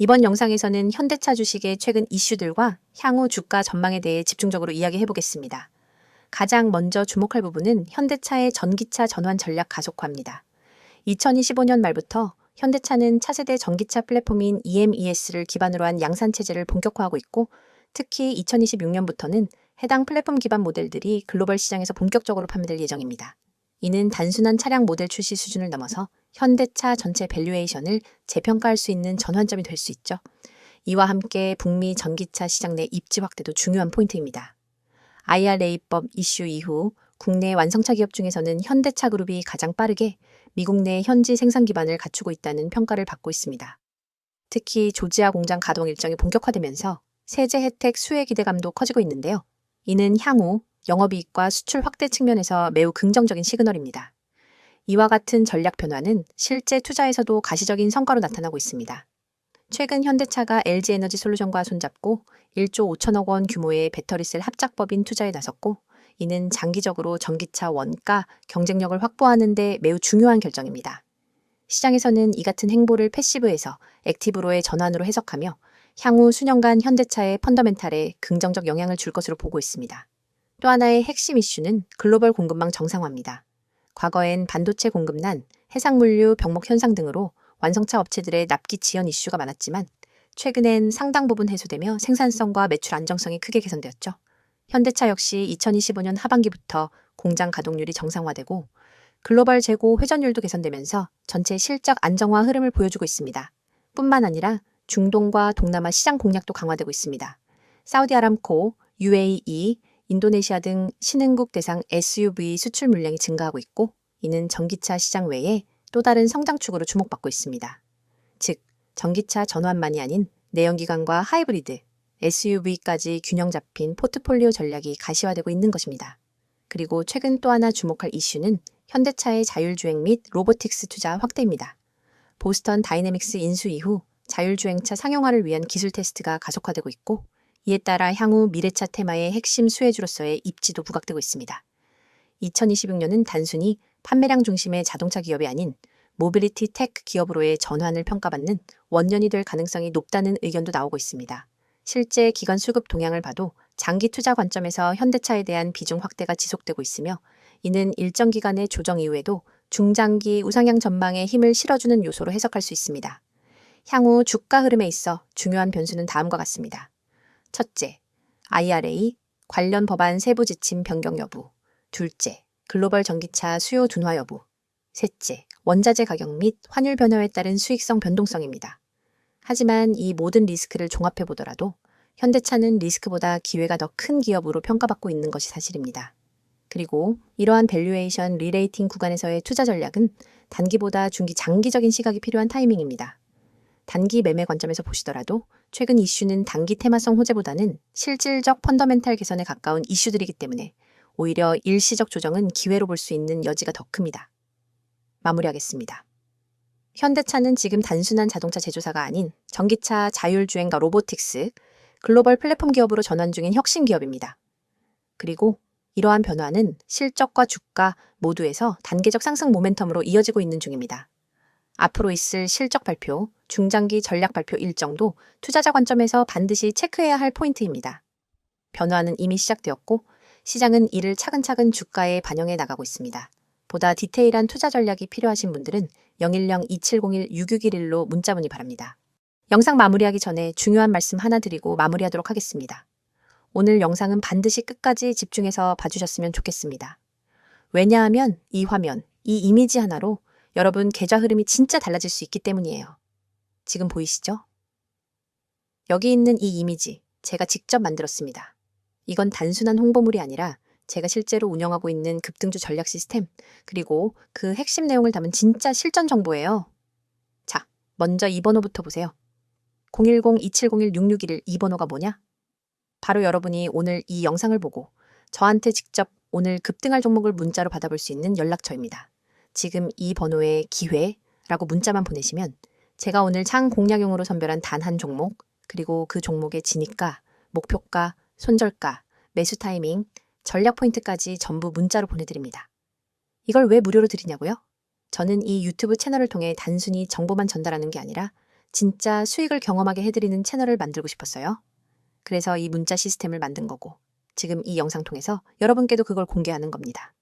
이번 영상에서는 현대차 주식의 최근 이슈들과 향후 주가 전망에 대해 집중적으로 이야기해 보겠습니다. 가장 먼저 주목할 부분은 현대차의 전기차 전환 전략 가속화입니다. 2025년 말부터 현대차는 차세대 전기차 플랫폼인 EMES를 기반으로 한 양산 체제를 본격화하고 있고 특히 2026년부터는 해당 플랫폼 기반 모델들이 글로벌 시장에서 본격적으로 판매될 예정입니다. 이는 단순한 차량 모델 출시 수준을 넘어서 현대차 전체 밸류에이션을 재평가할 수 있는 전환점이 될 수 있죠. 이와 함께 북미 전기차 시장 내 입지 확대도 중요한 포인트입니다. IRA법 이슈 이후 국내 완성차 기업 중에서는 현대차 그룹이 가장 빠르게 미국 내 현지 생산 기반을 갖추고 있다는 평가를 받고 있습니다. 특히 조지아 공장 가동 일정이 본격화되면서 세제 혜택 수혜 기대감도 커지고 있는데요. 이는 향후 영업이익과 수출 확대 측면에서 매우 긍정적인 시그널입니다. 이와 같은 전략 변화는 실제 투자에서도 가시적인 성과로 나타나고 있습니다. 최근 현대차가 LG에너지 솔루션과 손잡고 1조 5천억 원 규모의 배터리셀 합작법인 투자에 나섰고 이는 장기적으로 전기차 원가 경쟁력을 확보하는 데 매우 중요한 결정입니다. 시장에서는 이 같은 행보를 패시브에서 액티브로의 전환으로 해석하며 향후 수년간 현대차의 펀더멘탈에 긍정적 영향을 줄 것으로 보고 있습니다. 또 하나의 핵심 이슈는 글로벌 공급망 정상화입니다. 과거엔 반도체 공급난, 해상물류 병목 현상 등으로 완성차 업체들의 납기 지연 이슈가 많았지만 최근엔 상당 부분 해소되며 생산성과 매출 안정성이 크게 개선되었죠. 현대차 역시 2025년 하반기부터 공장 가동률이 정상화되고 글로벌 재고 회전율도 개선되면서 전체 실적 안정화 흐름을 보여주고 있습니다. 뿐만 아니라 중동과 동남아 시장 공략도 강화되고 있습니다. 사우디 아람코, UAE, 인도네시아 등 신흥국 대상 SUV 수출 물량이 증가하고 있고 이는 전기차 시장 외에 또 다른 성장축으로 주목받고 있습니다. 즉, 전기차 전환만이 아닌 내연기관과 하이브리드, SUV까지 균형 잡힌 포트폴리오 전략이 가시화되고 있는 것입니다. 그리고 최근 또 하나 주목할 이슈는 현대차의 자율주행 및 로보틱스 투자 확대입니다. 보스턴 다이내믹스 인수 이후 자율주행차 상용화를 위한 기술 테스트가 가속화되고 있고 이에 따라 향후 미래차 테마의 핵심 수혜주로서의 입지도 부각되고 있습니다. 2026년은 단순히 판매량 중심의 자동차 기업이 아닌 모빌리티 테크 기업으로의 전환을 평가받는 원년이 될 가능성이 높다는 의견도 나오고 있습니다. 실제 기관 수급 동향을 봐도 장기 투자 관점에서 현대차에 대한 비중 확대가 지속되고 있으며 이는 일정 기간의 조정 이후에도 중장기 우상향 전망에 힘을 실어주는 요소로 해석할 수 있습니다. 향후 주가 흐름에 있어 중요한 변수는 다음과 같습니다. 첫째, IRA 관련 법안 세부 지침 변경 여부. 둘째, 글로벌 전기차 수요 둔화 여부. 셋째, 원자재 가격 및 환율 변화에 따른 수익성 변동성입니다. 하지만 이 모든 리스크를 종합해 보더라도 현대차는 리스크보다 기회가 더 큰 기업으로 평가받고 있는 것이 사실입니다. 그리고 이러한 밸류에이션 리레이팅 구간에서의 투자 전략은 단기보다 중기 장기적인 시각이 필요한 타이밍입니다. 단기 매매 관점에서 보시더라도 최근 이슈는 단기 테마성 호재보다는 실질적 펀더멘탈 개선에 가까운 이슈들이기 때문에 오히려 일시적 조정은 기회로 볼 수 있는 여지가 더 큽니다. 마무리하겠습니다. 현대차는 지금 단순한 자동차 제조사가 아닌 전기차 자율주행과 로보틱스, 글로벌 플랫폼 기업으로 전환 중인 혁신 기업입니다. 그리고 이러한 변화는 실적과 주가 모두에서 단계적 상승 모멘텀으로 이어지고 있는 중입니다. 앞으로 있을 실적 발표, 중장기 전략 발표 일정도 투자자 관점에서 반드시 체크해야 할 포인트입니다. 변화는 이미 시작되었고 시장은 이를 차근차근 주가에 반영해 나가고 있습니다. 보다 디테일한 투자 전략이 필요하신 분들은 010-2701-6611로 문자 문의 바랍니다. 영상 마무리하기 전에 중요한 말씀 하나 드리고 마무리하도록 하겠습니다. 오늘 영상은 반드시 끝까지 집중해서 봐주셨으면 좋겠습니다. 왜냐하면 이 화면, 이 이미지 하나로 여러분 계좌 흐름이 진짜 달라질 수 있기 때문이에요. 지금 보이시죠? 여기 있는 이 이미지 제가 직접 만들었습니다. 이건 단순한 홍보물이 아니라 제가 실제로 운영하고 있는 급등주 전략 시스템, 그리고 그 핵심 내용을 담은 진짜 실전 정보예요. 자, 먼저 이 번호부터 보세요. 010-2701-6611이 번호가 뭐냐? 바로 여러분이 오늘 이 영상을 보고 저한테 직접 오늘 급등할 종목을 문자로 받아볼 수 있는 연락처입니다. 지금 이 번호에 기회라고 문자만 보내시면 제가 오늘 창 공략용으로 선별한 단 한 종목, 그리고 그 종목의 진입가, 목표가, 손절가, 매수 타이밍, 전략 포인트까지 전부 문자로 보내드립니다. 이걸 왜 무료로 드리냐고요? 저는 이 유튜브 채널을 통해 단순히 정보만 전달하는 게 아니라 진짜 수익을 경험하게 해드리는 채널을 만들고 싶었어요. 그래서 이 문자 시스템을 만든 거고, 지금 이 영상 통해서 여러분께도 그걸 공개하는 겁니다.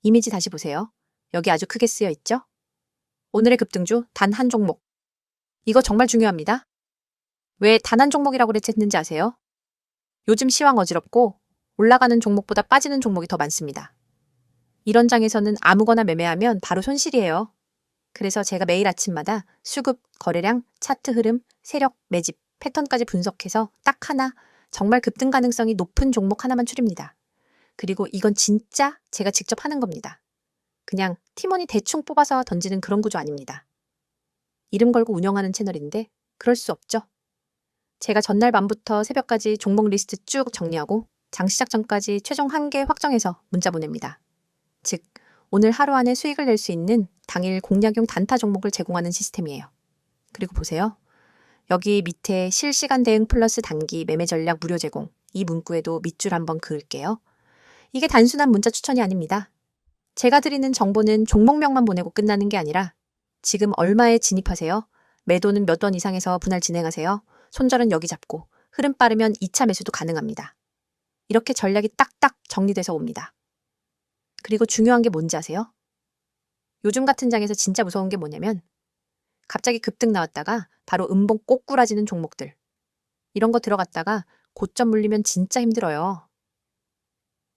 자, 이미지 다시 보세요. 여기 아주 크게 쓰여 있죠? 오늘의 급등주 단 한 종목. 이거 정말 중요합니다. 왜 단 한 종목이라고 그랬는지 아세요? 요즘 시황 어지럽고 올라가는 종목보다 빠지는 종목이 더 많습니다. 이런 장에서는 아무거나 매매하면 바로 손실이에요. 그래서 제가 매일 아침마다 수급, 거래량, 차트 흐름, 세력, 매집, 패턴까지 분석해서 딱 하나 정말 급등 가능성이 높은 종목 하나만 추립니다. 그리고 이건 진짜 제가 직접 하는 겁니다. 그냥 팀원이 대충 뽑아서 던지는 그런 구조 아닙니다. 이름 걸고 운영하는 채널인데 그럴 수 없죠. 제가 전날 밤부터 새벽까지 종목 리스트 쭉 정리하고 장 시작 전까지 최종 한 개 확정해서 문자 보냅니다. 즉, 오늘 하루 안에 수익을 낼 수 있는 당일 공략용 단타 종목을 제공하는 시스템이에요. 그리고 보세요. 여기 밑에 실시간 대응 플러스 단기 매매 전략 무료 제공 이 문구에도 밑줄 한번 그을게요. 이게 단순한 문자 추천이 아닙니다. 제가 드리는 정보는 종목명만 보내고 끝나는 게 아니라 지금 얼마에 진입하세요? 매도는 몇 원 이상에서 분할 진행하세요? 손절은 여기 잡고 흐름 빠르면 2차 매수도 가능합니다. 이렇게 전략이 딱딱 정리돼서 옵니다. 그리고 중요한 게 뭔지 아세요? 요즘 같은 장에서 진짜 무서운 게 뭐냐면 갑자기 급등 나왔다가 바로 음봉 꼬꾸라지는 종목들. 이런 거 들어갔다가 고점 물리면 진짜 힘들어요.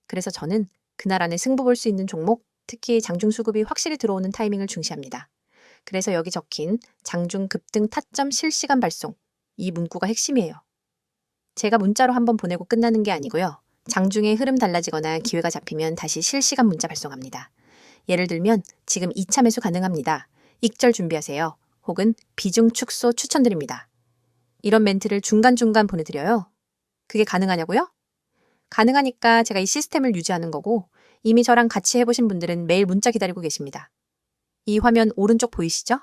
그래서 저는 그날 안에 승부 볼 수 있는 종목, 특히 장중 수급이 확실히 들어오는 타이밍을 중시합니다. 그래서 여기 적힌 장중 급등 타점 실시간 발송. 이 문구가 핵심이에요. 제가 문자로 한번 보내고 끝나는 게 아니고요. 장중에 흐름 달라지거나 기회가 잡히면 다시 실시간 문자 발송합니다. 예를 들면 지금 2차 매수 가능합니다. 익절 준비하세요. 혹은 비중 축소 추천드립니다. 이런 멘트를 중간중간 보내드려요. 그게 가능하냐고요? 가능하니까 제가 이 시스템을 유지하는 거고 이미 저랑 같이 해보신 분들은 매일 문자 기다리고 계십니다. 이 화면 오른쪽 보이시죠?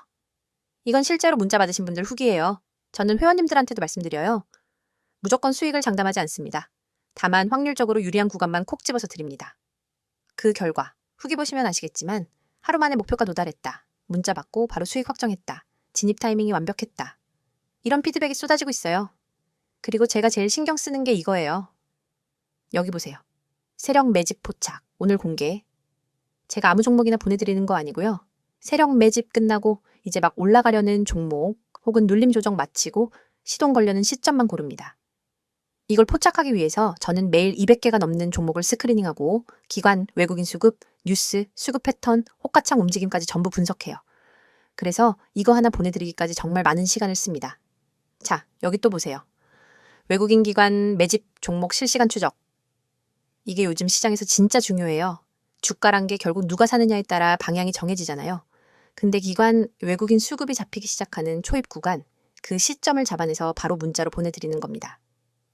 이건 실제로 문자 받으신 분들 후기예요. 저는 회원님들한테도 말씀드려요. 무조건 수익을 장담하지 않습니다. 다만 확률적으로 유리한 구간만 콕 집어서 드립니다. 그 결과 후기 보시면 아시겠지만 하루 만에 목표가 도달했다. 문자 받고 바로 수익 확정했다. 진입 타이밍이 완벽했다. 이런 피드백이 쏟아지고 있어요. 그리고 제가 제일 신경 쓰는 게 이거예요. 여기 보세요. 세력 매집 포착. 오늘 공개. 제가 아무 종목이나 보내드리는 거 아니고요. 세력 매집 끝나고 이제 막 올라가려는 종목 혹은 눌림 조정 마치고 시동 걸려는 시점만 고릅니다. 이걸 포착하기 위해서 저는 매일 200개가 넘는 종목을 스크리닝하고 기관, 외국인 수급, 뉴스, 수급 패턴, 호가창 움직임까지 전부 분석해요. 그래서 이거 하나 보내드리기까지 정말 많은 시간을 씁니다. 자, 여기 또 보세요. 외국인 기관 매집 종목 실시간 추적. 이게 요즘 시장에서 진짜 중요해요. 주가란 게 결국 누가 사느냐에 따라 방향이 정해지잖아요. 근데 기관 외국인 수급이 잡히기 시작하는 초입 구간, 그 시점을 잡아내서 바로 문자로 보내드리는 겁니다.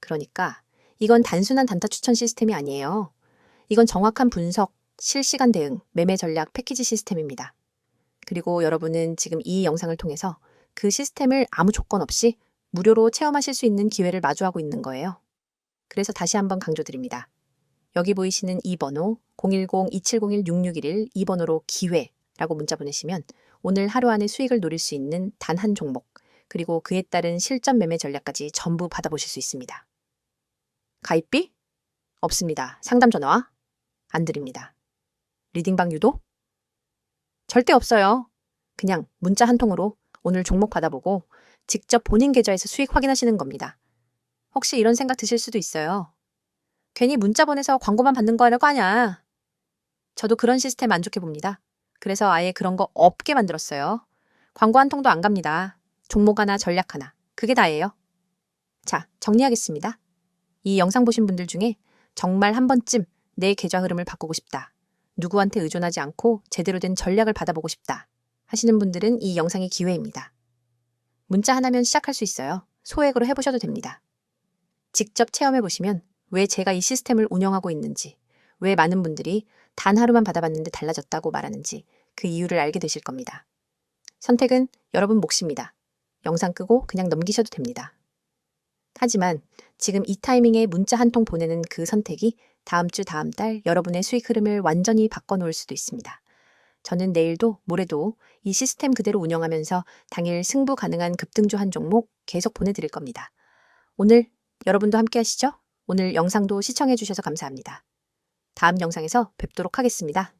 그러니까 이건 단순한 단타 추천 시스템이 아니에요. 이건 정확한 분석, 실시간 대응, 매매 전략 패키지 시스템입니다. 그리고 여러분은 지금 이 영상을 통해서 그 시스템을 아무 조건 없이 무료로 체험하실 수 있는 기회를 마주하고 있는 거예요. 그래서 다시 한번 강조드립니다. 여기 보이시는 이 번호 010-2701-6611이 번호로 기회라고 문자 보내시면 오늘 하루 안에 수익을 노릴 수 있는 단 한 종목 그리고 그에 따른 실전 매매 전략까지 전부 받아보실 수 있습니다. 가입비? 없습니다. 상담 전화? 안 드립니다. 리딩방 유도? 절대 없어요. 그냥 문자 한 통으로 오늘 종목 받아보고 직접 본인 계좌에서 수익 확인하시는 겁니다. 혹시 이런 생각 드실 수도 있어요. 괜히 문자 보내서 광고만 받는 거라고 하냐. 저도 그런 시스템 안 좋게 봅니다. 그래서 아예 그런 거 없게 만들었어요. 광고 한 통도 안 갑니다. 종목 하나, 전략 하나. 그게 다예요. 자, 정리하겠습니다. 이 영상 보신 분들 중에 정말 한 번쯤 내 계좌 흐름을 바꾸고 싶다. 누구한테 의존하지 않고 제대로 된 전략을 받아보고 싶다. 하시는 분들은 이 영상이 기회입니다. 문자 하나면 시작할 수 있어요. 소액으로 해보셔도 됩니다. 직접 체험해보시면 왜 제가 이 시스템을 운영하고 있는지, 왜 많은 분들이 단 하루만 받아봤는데 달라졌다고 말하는지 그 이유를 알게 되실 겁니다. 선택은 여러분 몫입니다. 영상 끄고 그냥 넘기셔도 됩니다. 하지만 지금 이 타이밍에 문자 한 통 보내는 그 선택이 다음 주 다음 달 여러분의 수익 흐름을 완전히 바꿔놓을 수도 있습니다. 저는 내일도 모레도 이 시스템 그대로 운영하면서 당일 승부 가능한 급등주 한 종목 계속 보내드릴 겁니다. 오늘 여러분도 함께 하시죠? 오늘 영상도 시청해주셔서 감사합니다. 다음 영상에서 뵙도록 하겠습니다.